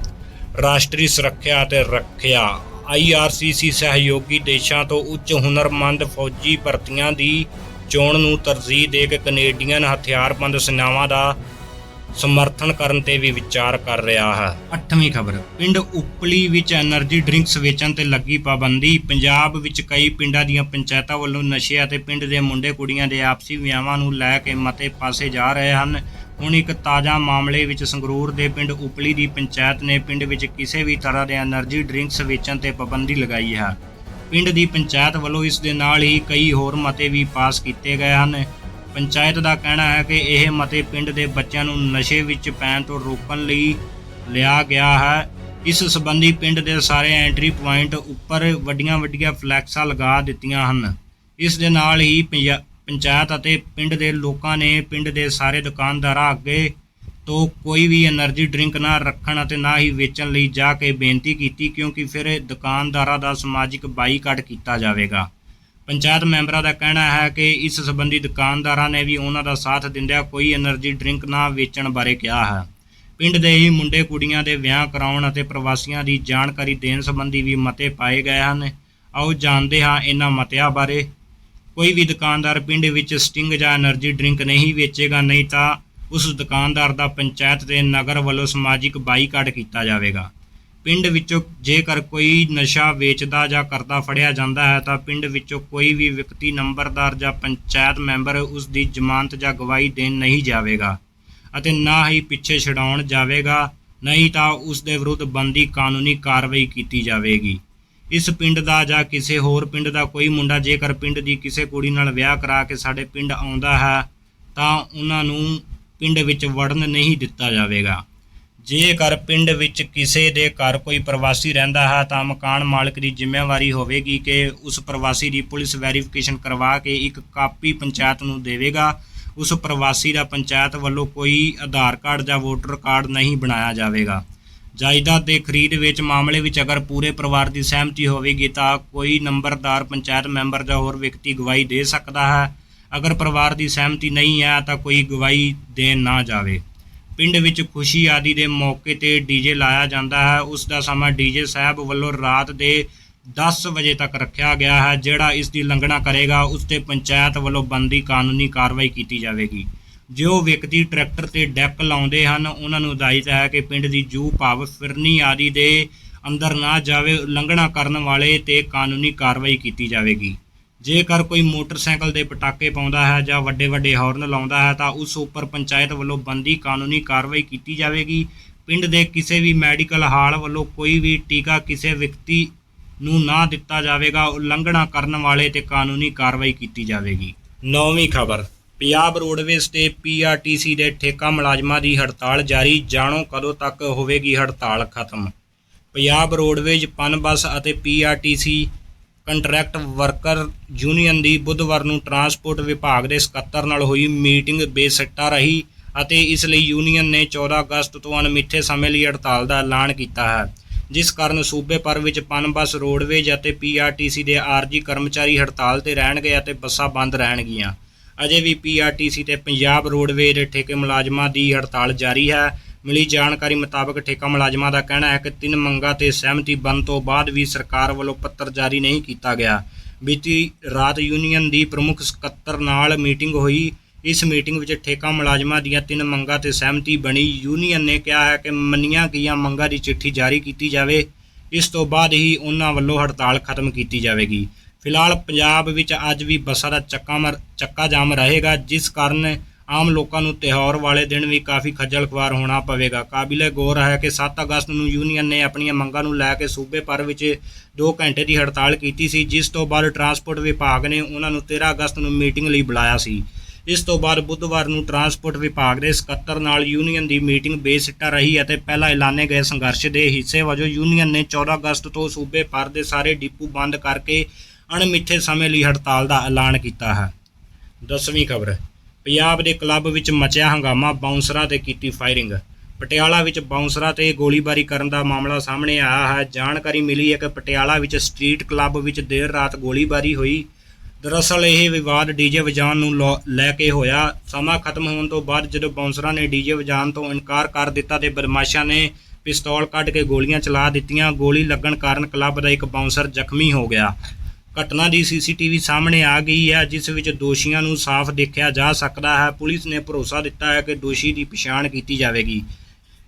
ਰਾਸ਼ਟਰੀ ਸੁਰੱਖਿਆ ਅਤੇ ਰੱਖਿਆ। IRCC ਸਹਿਯੋਗੀ ਦੇਸ਼ਾਂ ਤੋਂ ਉੱਚ ਹੁਨਰਮੰਦ ਫੌਜੀ ਭਰਤੀਆਂ ਦੀ ਚੋਣ ਨੂੰ ਤਰਜੀਹ ਦੇ ਕੇ ਕੈਨੇਡੀਅਨ ਹਥਿਆਰਬੰਦ ਸੈਨਾਵਾਂ ਦਾ ਸਮਰਥਨ ਕਰਨ ਤੇ ਵੀ ਵਿਚਾਰ ਕਰ ਰਿਹਾ ਹੈ। 8ਵੀਂ ਖਬਰ। ਪਿੰਡ ਉਪਲੀ ਵਿੱਚ એનર્ਜੀ ਡਰਿੰਕਸ ਵੇਚਣ ਤੇ ਲੱਗੀ ਪਾਬੰਦੀ। ਪੰਜਾਬ ਵਿੱਚ ਕਈ ਪਿੰਡਾਂ ਦੀਆਂ ਪੰਚਾਇਤਾਂ ਵੱਲੋਂ ਨਸ਼ੇ ਅਤੇ ਪਿੰਡ ਦੇ ਮੁੰਡੇ ਕੁੜੀਆਂ ਦੇ ਆਪਸੀ ਵਿਆਹਾਂ ਨੂੰ ਲੈ ਕੇ ਮਤੇ ਪਾਸੇ ਜਾ ਰਹੇ ਹਨ। ਹੁਣ ਇੱਕ ਤਾਜ਼ਾ ਮਾਮਲੇ ਵਿੱਚ ਸੰਗਰੂਰ ਦੇ ਪਿੰਡ ਉਪਲੀ ਦੀ ਪੰਚਾਇਤ ਨੇ ਪਿੰਡ ਵਿੱਚ ਕਿਸੇ ਵੀ ਤਰ੍ਹਾਂ ਦੇ એનર્ਜੀ ਡਰਿੰਕਸ ਵੇਚਣ ਤੇ ਪਾਬੰਦੀ ਲਗਾਈ ਹੈ। ਪਿੰਡ ਦੀ ਪੰਚਾਇਤ ਵੱਲੋਂ ਇਸ ਦੇ ਨਾਲ ਹੀ ਕਈ ਹੋਰ ਮਤੇ ਵੀ ਪਾਸ ਕੀਤੇ ਗਏ ਹਨ। ਪੰਚਾਇਤ ਦਾ ਕਹਿਣਾ ਹੈ ਕਿ ਇਹ ਮਤੇ ਪਿੰਡ ਦੇ ਬੱਚਿਆਂ ਨੂੰ ਨਸ਼ੇ ਵਿੱਚ ਪੈਣ ਤੋਂ ਰੋਕਣ ਲਈ ਲਿਆ ਗਿਆ ਹੈ। ਇਸ ਸੰਬੰਧੀ ਪਿੰਡ ਦੇ ਸਾਰੇ ਐਂਟਰੀ ਪੁਆਇੰਟ ਉੱਪਰ ਵੱਡੀਆਂ-ਵੱਡੀਆਂ ਫਲੈਕਸਾਂ ਲਗਾ ਦਿੱਤੀਆਂ ਹਨ। ਇਸ ਦੇ ਨਾਲ ਹੀ ਪੰਚਾਇਤ ਅਤੇ ਪਿੰਡ ਦੇ ਲੋਕਾਂ ਨੇ ਪਿੰਡ ਦੇ ਸਾਰੇ ਦੁਕਾਨਦਾਰਾਂ ਅੱਗੇ ਤੋਂ ਕੋਈ ਵੀ એનર્ਜੀ ਡਰਿੰਕ ਨਾ ਰੱਖਣ ਅਤੇ ਨਾ ਹੀ ਵੇਚਣ ਲਈ ਜਾ ਕੇ ਬੇਨਤੀ ਕੀਤੀ, ਕਿਉਂਕਿ ਫਿਰ ਦੁਕਾਨਦਾਰਾਂ ਦਾ ਸਮਾਜਿਕ ਬਾਈਕਾਟ ਕੀਤਾ ਜਾਵੇਗਾ। ਪੰਚਾਇਤ ਮੈਂਬਰਾਂ ਦਾ ਕਹਿਣਾ ਹੈ ਕਿ ਇਸ ਸੰਬੰਧੀ ਦੁਕਾਨਦਾਰਾਂ ਨੇ ਵੀ ਉਹਨਾਂ ਦਾ ਸਾਥ ਦਿੰਦਿਆਂ ਕੋਈ એનર્ਜੀ ਡਰਿੰਕ ਨਾ ਵੇਚਣ ਬਾਰੇ ਕਿਹਾ ਹੈ। ਪਿੰਡ ਦੇ ਹੀ ਮੁੰਡੇ ਕੁੜੀਆਂ ਦੇ ਵਿਆਹ ਕਰਾਉਣ ਅਤੇ ਪ੍ਰਵਾਸੀਆਂ ਦੀ ਜਾਣਕਾਰੀ ਦੇਣ ਸੰਬੰਧੀ ਵੀ ਮਤੇ ਪਾਏ ਗਏ ਹਨ। ਆਓ ਜਾਣਦੇ ਹਾਂ ਇਹਨਾਂ ਮਤਿਆਂ ਬਾਰੇ। ਕੋਈ ਵੀ ਦੁਕਾਨਦਾਰ ਪਿੰਡ ਵਿੱਚ ਸਟਿੰਗ ਜਾਂ એનર્ਜੀ ਡਰਿੰਕ ਨਹੀਂ ਵੇਚੇਗਾ, ਨਹੀਂ ਤਾਂ ਉਸ ਦੁਕਾਨਦਾਰ ਦਾ ਪੰਚਾਇਤ ਤੇ ਨਗਰ ਵੱਲੋਂ ਸਮਾਜਿਕ ਬਾਈਕਾਟ ਕੀਤਾ ਜਾਵੇਗਾ। ਪਿੰਡ ਵਿੱਚੋਂ ਜੇਕਰ ਕੋਈ ਨਸ਼ਾ ਵੇਚਦਾ ਜਾਂ ਕਰਦਾ ਫੜਿਆ ਜਾਂਦਾ ਹੈ, ਤਾਂ ਪਿੰਡ ਵਿੱਚੋਂ ਕੋਈ ਵੀ ਵਿਅਕਤੀ ਨੰਬਰਦਾਰ ਜਾਂ ਪੰਚਾਇਤ ਮੈਂਬਰ ਉਸ ਦੀ ਜ਼ਮਾਨਤ ਜਾਂ ਗਵਾਹੀ ਦੇਣ ਨਹੀਂ ਜਾਵੇਗਾ ਅਤੇ ਨਾ ਹੀ ਪਿੱਛੇ ਛਡਾਉਣ ਜਾਵੇਗਾ, ਨਹੀਂ ਤਾਂ ਉਸ ਦੇ ਵਿਰੁੱਧ ਬੰਦੀ ਕਾਨੂੰਨੀ ਕਾਰਵਾਈ ਕੀਤੀ ਜਾਵੇਗੀ। ਇਸ ਪਿੰਡ ਦਾ ਜਾਂ ਕਿਸੇ ਹੋਰ ਪਿੰਡ ਦਾ ਕੋਈ ਮੁੰਡਾ ਜੇਕਰ ਪਿੰਡ ਦੀ ਕਿਸੇ ਕੁੜੀ ਨਾਲ ਵਿਆਹ ਕਰਾ ਕੇ ਸਾਡੇ ਪਿੰਡ ਆਉਂਦਾ ਹੈ, ਤਾਂ ਉਹਨਾਂ ਨੂੰ ਪਿੰਡ ਵਿੱਚ ਵੜਨ ਨਹੀਂ ਦਿੱਤਾ ਜਾਵੇਗਾ। ਜੇਕਰ ਪਿੰਡ ਵਿੱਚ ਕਿਸੇ ਦੇ ਘਰ ਕੋਈ ਪ੍ਰਵਾਸੀ ਰਹਿੰਦਾ ਹੈ ਤਾਂ ਮਕਾਨ ਮਾਲਕ ਦੀ ਜ਼ਿੰਮੇਵਾਰੀ ਹੋਵੇਗੀ ਕਿ ਉਸ ਪ੍ਰਵਾਸੀ ਦੀ ਪੁਲਿਸ ਵੈਰੀਫਿਕੇਸ਼ਨ ਕਰਵਾ ਕੇ ਇੱਕ ਕਾਪੀ ਪੰਚਾਇਤ ਨੂੰ ਦੇਵੇਗਾ। ਉਸ ਪ੍ਰਵਾਸੀ ਦਾ ਪੰਚਾਇਤ ਵੱਲੋਂ ਕੋਈ ਆਧਾਰ ਕਾਰਡ ਜਾਂ ਵੋਟਰ ਕਾਰਡ ਨਹੀਂ ਬਣਾਇਆ ਜਾਵੇਗਾ। ਜਾਇਦਾਦ ਦੇ ਖਰੀਦ ਵਿੱਚ ਮਾਮਲੇ ਵਿੱਚ ਅਗਰ ਪੂਰੇ ਪਰਿਵਾਰ ਦੀ ਸਹਿਮਤੀ ਹੋਵੇਗੀ ਤਾਂ ਕੋਈ ਨੰਬਰਦਾਰ ਪੰਚਾਇਤ ਮੈਂਬਰ ਜਾਂ ਹੋਰ ਵਿਅਕਤੀ ਗਵਾਹੀ ਦੇ ਸਕਦਾ ਹੈ। ਅਗਰ ਪਰਿਵਾਰ ਦੀ ਸਹਿਮਤੀ ਨਹੀਂ ਹੈ ਤਾਂ ਕੋਈ ਗਵਾਹੀ ਦੇਣ ਨਾ ਜਾਵੇ। ਪਿੰਡ ਵਿੱਚ ਖੁਸ਼ੀ ਆਦਿ ਦੇ ਮੌਕੇ ਤੇ ਡੀਜੇ ਲਾਇਆ ਜਾਂਦਾ ਹੈ। ਉਸ ਦਾ ਸਮਾਂ ਡੀਜੇ ਸਾਹਿਬ ਵੱਲੋਂ ਰਾਤ ਦੇ 10 ਵਜੇ ਤੱਕ ਰੱਖਿਆ ਗਿਆ ਹੈ, ਜਿਹੜਾ ਇਸ ਦੀ ਲੰਘਣਾ ਕਰੇਗਾ। ਉਸ ਤੇ ਪੰਚਾਇਤ ਵੱਲੋਂ ਬੰਦੀ ਕਾਨੂੰਨੀ ਕਾਰਵਾਈ ਕੀਤੀ ਜਾਵੇਗੀ। ਜੋ ਵਿਅਕਤੀ ਟਰੈਕਟਰ ਤੇ ਡੈਕ ਲਾਉਂਦੇ ਹਨ, ਉਹਨਾਂ ਨੂੰ ਹਦਾਇਤ ਹੈ ਕਿ ਪਿੰਡ ਦੀ ਜੂ ਭਾਵ ਫਿਰਨੀ ਆਦਿ ਦੇ ਅੰਦਰ ਨਾ ਜਾਵੇ। ਉਲੰਘਣਾ ਕਰਨ ਵਾਲੇ ਤੇ ਕਾਨੂੰਨੀ ਕਾਰਵਾਈ ਕੀਤੀ ਜਾਵੇਗੀ। ਜੇਕਰ ਕੋਈ ਮੋਟਰਸਾਈਕਲ ਦੇ ਪਟਾਕੇ ਪਾਉਂਦਾ ਹੈ ਜਾਂ ਵੱਡੇ ਵੱਡੇ ਹਾਰਨ ਲਾਉਂਦਾ ਹੈ ਤਾਂ ਉਸ ਉੱਪਰ ਪੰਚਾਇਤ ਵੱਲੋਂ ਬੰਦੀ ਕਾਨੂੰਨੀ ਕਾਰਵਾਈ ਕੀਤੀ ਜਾਵੇਗੀ। ਪਿੰਡ ਦੇ ਕਿਸੇ ਵੀ ਮੈਡੀਕਲ ਹਾਲ ਵੱਲੋਂ ਕੋਈ ਵੀ ਟੀਕਾ ਕਿਸੇ ਵਿਅਕਤੀ ਨੂੰ ਨਾ ਦਿੱਤਾ ਜਾਵੇਗਾ ਉਲੰਘਣਾ ਕਰਨ ਵਾਲੇ ਤੇ ਕਾਨੂੰਨੀ ਕਾਰਵਾਈ ਕੀਤੀ ਜਾਵੇਗੀ। ਨੌਵੀਂ ਖਬਰ, ਪੰਜਾਬ ਰੋਡਵੇਜ਼ ਤੇ ਪੀਆਰਟੀਸੀ ਦੇ ਠੇਕਾ ਮੁਲਾਜ਼ਮਾਂ ਦੀ ਹੜਤਾਲ ਜਾਰੀ, ਜਾਣੋ ਕਦੋਂ ਤੱਕ ਹੋਵੇਗੀ ਹੜਤਾਲ ਖਤਮ? ਪੰਜਾਬ ਰੋਡਵੇਜ਼ ਪਨ ਬੱਸ ਅਤੇ ਪੀਆਰਟੀਸੀ ਕੰਟਰੈਕਟ ਵਰਕਰ ਯੂਨੀਅਨ ਦੀ ਬੁੱਧਵਾਰ ਨੂੰ ਟਰਾਂਸਪੋਰਟ ਵਿਭਾਗ ਦੇ ਸਕੱਤਰ ਨਾਲ ਹੋਈ ਮੀਟਿੰਗ ਬੇਸਿੱਟਾ ਰਹੀ ਅਤੇ ਇਸ ਲਈ ਯੂਨੀਅਨ ਨੇ 14 ਅਗਸਤ ਤੋਂ ਅਣਮਿੱਥੇ ਸਮੇਂ ਲਈ ਹੜਤਾਲ ਦਾ ਐਲਾਨ ਕੀਤਾ ਹੈ, ਜਿਸ ਕਾਰਨ ਸੂਬੇ ਭਰ ਵਿੱਚ ਪਨਬਸ, ਰੋਡਵੇਜ ਅਤੇ ਪੀਆਰਟੀਸੀ ਦੇ ਆਰਜੀ ਕਰਮਚਾਰੀ ਹੜਤਾਲ ਤੇ ਰਹਿਣਗੇ ਅਤੇ ਬੱਸਾਂ ਬੰਦ ਰਹਿਣਗੀਆਂ। ਅਜੇ ਵੀ ਪੀਆਰਟੀਸੀ ਤੇ ਪੰਜਾਬ ਰੋਡਵੇਜ ਦੇ ਠੇਕੇ ਮੁਲਾਜ਼ਮਾਂ ਦੀ ਹੜਤਾਲ ਜਾਰੀ ਹੈ। ਮਿਲੀ ਜਾਣਕਾਰੀ ਮੁਤਾਬਕ ਠੇਕਾ ਮੁਲਾਜ਼ਮਾਂ ਦਾ ਕਹਿਣਾ ਹੈ ਕਿ ਤਿੰਨ ਮੰਗਾਂ ਤੇ ਸਹਿਮਤੀ ਬਣ ਤੋਂ ਬਾਅਦ ਵੀ ਸਰਕਾਰ ਵੱਲੋਂ ਪੱਤਰ ਜਾਰੀ ਨਹੀਂ ਕੀਤਾ ਗਿਆ। ਬੀਤੀ ਰਾਤ ਯੂਨੀਅਨ ਦੀ ਪ੍ਰਮੁੱਖ ਸਕੱਤਰ ਨਾਲ ਮੀਟਿੰਗ ਹੋਈ। ਇਸ ਮੀਟਿੰਗ ਵਿੱਚ ਠੇਕਾ ਮੁਲਾਜ਼ਮਾਂ ਦੀਆਂ ਤਿੰਨ ਮੰਗਾਂ ਤੇ ਸਹਿਮਤੀ ਬਣੀ। ਯੂਨੀਅਨ ਨੇ ਕਿਹਾ ਹੈ ਕਿ ਮੰਨੀਆਂ ਗਈਆਂ ਮੰਗਾਂ ਦੀ ਚਿੱਠੀ ਜਾਰੀ ਕੀਤੀ ਜਾਵੇ। ਇਸ ਤੋਂ ਬਾਅਦ ਹੀ ਉਹਨਾਂ ਵੱਲੋਂ ਹੜਤਾਲ ਖਤਮ ਕੀਤੀ ਜਾਵੇਗੀ। ਫਿਲਹਾਲ ਪੰਜਾਬ ਵਿੱਚ ਅੱਜ ਵੀ ਬੱਸਾਂ ਦਾ ਚੱਕਾ ਮਰ ਚੱਕਾ ਜਾਮ ਰਹੇਗਾ, ਜਿਸ ਕਾਰਨ ਆਮ ਲੋਕਾਂ ਨੂੰ ਤਿਉਹਾਰ ਵਾਲੇ ਦਿਨ ਵੀ ਕਾਫੀ ਖੱਜਲ ਖੁਆਰ ਹੋਣਾ ਪਵੇਗਾ। ਕਾਬਿਲੇ ਗੌਰ ਹੈ ਕਿ 7 ਅਗਸਤ ਨੂੰ ਯੂਨੀਅਨ ਨੇ ਆਪਣੀਆਂ ਮੰਗਾਂ ਨੂੰ ਲੈ ਕੇ ਸੂਬੇ ਭਰ ਵਿੱਚ 2 ਘੰਟੇ ਦੀ ਹੜਤਾਲ ਕੀਤੀ ਸੀ, ਜਿਸ ਤੋਂ ਬਾਅਦ ਟਰਾਂਸਪੋਰਟ ਵਿਭਾਗ ਨੇ ਉਹਨਾਂ ਨੂੰ 13 ਅਗਸਤ ਨੂੰ ਮੀਟਿੰਗ ਲਈ ਬੁਲਾਇਆ ਸੀ। ਇਸ ਤੋਂ ਬਾਅਦ ਬੁੱਧਵਾਰ ਨੂੰ ਟਰਾਂਸਪੋਰਟ ਵਿਭਾਗ ਦੇ ਸਕੱਤਰ ਨਾਲ ਯੂਨੀਅਨ ਦੀ ਮੀਟਿੰਗ ਬੇਸਿੱਟਾ ਰਹੀ ਅਤੇ ਪਹਿਲਾਂ ਐਲਾਨੇ ਗਏ ਸੰਘਰਸ਼ ਦੇ ਹਿੱਸੇ ਵਜੋਂ ਯੂਨੀਅਨ ਨੇ 14 ਅਗਸਤ ਤੋਂ ਸੂਬੇ ਭਰ ਦੇ ਸਾਰੇ ਡਿਪੂ ਬੰਦ ਕਰਕੇ ਅਣਮਿੱਥੇ ਸਮੇਂ ਲਈ ਹੜਤਾਲ ਦਾ ਐਲਾਨ ਕੀਤਾ ਹੈ। ਦਸਵੀਂ ਖਬਰ। ਪੰਜਾਬ ਦੇ ਕਲੱਬ ਵਿੱਚ ਮਚਿਆ ਹੰਗਾਮਾ, ਬਾਉਂਸਰਾਂ ਤੇ ਕੀਤੀ ਫਾਇਰਿੰਗ। ਪਟਿਆਲਾ ਵਿੱਚ ਬਾਉਂਸਰਾਂ ਤੇ ਗੋਲੀਬਾਰੀ ਕਰਨ ਦਾ ਮਾਮਲਾ ਸਾਹਮਣੇ ਆਇਆ ਹੈ। ਜਾਣਕਾਰੀ ਮਿਲੀ ਹੈ ਕਿ ਪਟਿਆਲਾ ਵਿੱਚ ਸਟਰੀਟ ਕਲੱਬ ਵਿੱਚ ਦੇਰ ਰਾਤ ਗੋਲੀਬਾਰੀ ਹੋਈ। ਦਰਅਸਲ ਇਹ ਵਿਵਾਦ ਡੀਜੇ ਵਜਾਉਣ ਨੂੰ ਲੋ- ਲੈ ਕੇ ਹੋਇਆ। ਸਮਾਂ ਖਤਮ ਹੋਣ ਤੋਂ ਬਾਅਦ ਜਦੋਂ ਬਾਉਂਸਰਾਂ ਨੇ ਡੀਜੇ ਵਜਾਉਣ ਤੋਂ ਇਨਕਾਰ ਕਰ ਦਿੱਤਾ ਤੇ ਬਦਮਾਸ਼ਾਂ ਨੇ ਪਿਸਤੌਲ ਕੱਢ ਕੇ ਗੋਲੀਆਂ ਚਲਾ ਦਿੱਤੀਆਂ, ਗੋਲੀ ਲੱਗਣ ਕਾਰਨ ਕਲੱਬ ਦਾ ਇੱਕ ਬਾਉਂਸਰ ਜ਼ਖਮੀ ਹੋ ਗਿਆ। ਘਟਨਾ ਦੀ ਸੀਸੀਟੀਵੀ ਸਾਹਮਣੇ ਆ ਗਈ ਹੈ, ਜਿਸ ਵਿੱਚ ਦੋਸ਼ੀਆਂ ਨੂੰ ਸਾਫ਼ ਦੇਖਿਆ ਜਾ ਸਕਦਾ ਹੈ। ਪੁਲਿਸ ਨੇ ਭਰੋਸਾ ਦਿੱਤਾ ਹੈ ਕਿ ਦੋਸ਼ੀ ਦੀ ਪਛਾਣ ਕੀਤੀ ਜਾਵੇਗੀ।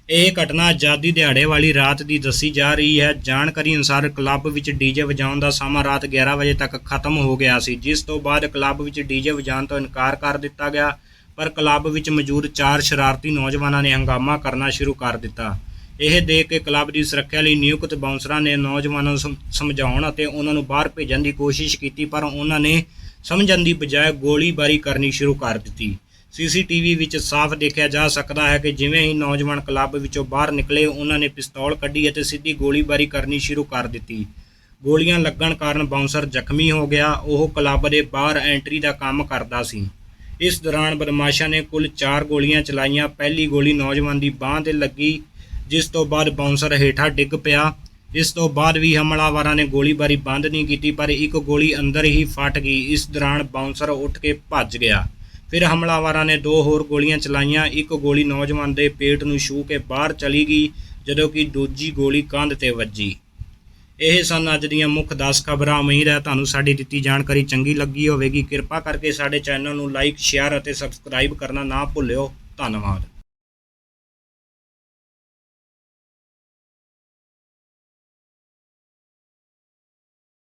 ਇਹ ਘਟਨਾ ਆਜ਼ਾਦੀ ਦਿਹਾੜੇ ਵਾਲੀ ਰਾਤ ਦੀ ਦੱਸੀ ਜਾ ਰਹੀ ਹੈ। ਜਾਣਕਾਰੀ ਅਨੁਸਾਰ ਕਲੱਬ ਵਿੱਚ ਡੀਜੇ ਵਜਾਉਣ ਦਾ ਸਮਾਂ ਰਾਤ 11 ਵਜੇ ਤੱਕ ਖਤਮ ਹੋ ਗਿਆ ਸੀ, ਜਿਸ ਤੋਂ ਬਾਅਦ ਕਲੱਬ ਵਿੱਚ ਡੀਜੇ ਵਜਾਉਣ ਤੋਂ ਇਨਕਾਰ ਕਰ ਦਿੱਤਾ ਗਿਆ। ਪਰ ਕਲੱਬ ਵਿੱਚ ਮੌਜੂਦ ਚਾਰ ਸ਼ਰਾਰਤੀ ਨੌਜਵਾਨਾਂ ਨੇ ਹੰਗਾਮਾ ਕਰਨਾ ਸ਼ੁਰੂ ਕਰ ਦਿੱਤਾ। ਇਹ ਦੇਖ ਕੇ ਕਲੱਬ ਦੀ ਸੁਰੱਖਿਆ ਲਈ ਨਿਯੁਕਤ ਬਾਉਂਸਰਾਂ ਨੇ ਨੌਜਵਾਨਾਂ ਨੂੰ ਸਮਝਾਉਣ ਅਤੇ ਉਹਨਾਂ ਨੂੰ ਬਾਹਰ ਭੇਜਣ ਦੀ ਕੋਸ਼ਿਸ਼ ਕੀਤੀ, ਪਰ ਉਹਨਾਂ ਨੇ ਸਮਝਣ ਦੀ ਬਜਾਏ ਗੋਲੀਬਾਰੀ ਕਰਨੀ ਸ਼ੁਰੂ ਕਰ ਦਿੱਤੀ। ਸੀਸੀਟੀਵੀ ਵਿੱਚ ਸਾਫ਼ ਦੇਖਿਆ ਜਾ ਸਕਦਾ ਹੈ ਕਿ ਜਿਵੇਂ ਹੀ ਨੌਜਵਾਨ ਕਲੱਬ ਵਿੱਚੋਂ ਬਾਹਰ ਨਿਕਲੇ, ਉਹਨਾਂ ਨੇ ਪਿਸਤੌਲ ਕੱਢੀ ਅਤੇ ਸਿੱਧੀ ਗੋਲੀਬਾਰੀ ਕਰਨੀ ਸ਼ੁਰੂ ਕਰ ਦਿੱਤੀ। ਗੋਲੀਆਂ ਲੱਗਣ ਕਾਰਨ ਬਾਉਂਸਰ ਜ਼ਖਮੀ ਹੋ ਗਿਆ। ਉਹ ਕਲੱਬ ਦੇ ਬਾਹਰ ਐਂਟਰੀ ਦਾ ਕੰਮ ਕਰਦਾ ਸੀ। ਇਸ ਦੌਰਾਨ ਬਦਮਾਸ਼ਾਂ ਨੇ ਕੁੱਲ 4 ਗੋਲੀਆਂ ਚਲਾਈਆਂ। ਪਹਿਲੀ ਗੋਲੀ ਨੌਜਵਾਨ ਦੀ ਬਾਹ ਤੇ ਲੱਗੀ। ਜਿਸ ਤੋਂ ਬਾਅਦ ਬਾਉਂਸਰ ਹੇਠਾਂ ਡਿੱਗ ਪਿਆ। ਇਸ ਤੋਂ ਬਾਅਦ ਵੀ ਹਮਲਾਵਰਾਂ ਨੇ ਗੋਲੀਬਾਰੀ ਬੰਦ ਨਹੀਂ ਕੀਤੀ, ਪਰ ਇੱਕ ਗੋਲੀ ਅੰਦਰ ਹੀ ਫਟ ਗਈ। ਇਸ ਦੌਰਾਨ ਬਾਉਂਸਰ ਉੱਠ ਕੇ ਭੱਜ ਗਿਆ। ਫਿਰ ਹਮਲਾਵਰਾਂ ਨੇ ਦੋ ਹੋਰ ਗੋਲੀਆਂ ਚਲਾਈਆਂ। ਇੱਕ ਗੋਲੀ ਨੌਜਵਾਨ ਦੇ ਪੇਟ ਨੂੰ ਛੂ ਕੇ ਬਾਹਰ ਚਲੀ ਗਈ, ਜਦੋਂ ਕਿ ਦੂਜੀ ਗੋਲੀ ਕੰਧ ਤੇ ਵੱਜੀ। ਇਹ ਸਨ ਅੱਜ ਦੀਆਂ ਮੁੱਖ 10 ਖਬਰਾਂ। ਉਮੀਦ ਹੈ ਤੁਹਾਨੂੰ ਸਾਡੀ ਦਿੱਤੀ ਜਾਣਕਾਰੀ ਚੰਗੀ ਲੱਗੀ ਹੋਵੇਗੀ। ਕਿਰਪਾ ਕਰਕੇ ਸਾਡੇ ਚੈਨਲ ਨੂੰ ਲਾਈਕ ਸ਼ੇਅਰ ਅਤੇ ਸਬਸਕ੍ਰਾਈਬ ਕਰਨਾ ਨਾ ਭੁੱਲਿਓ। ਧੰਨਵਾਦ।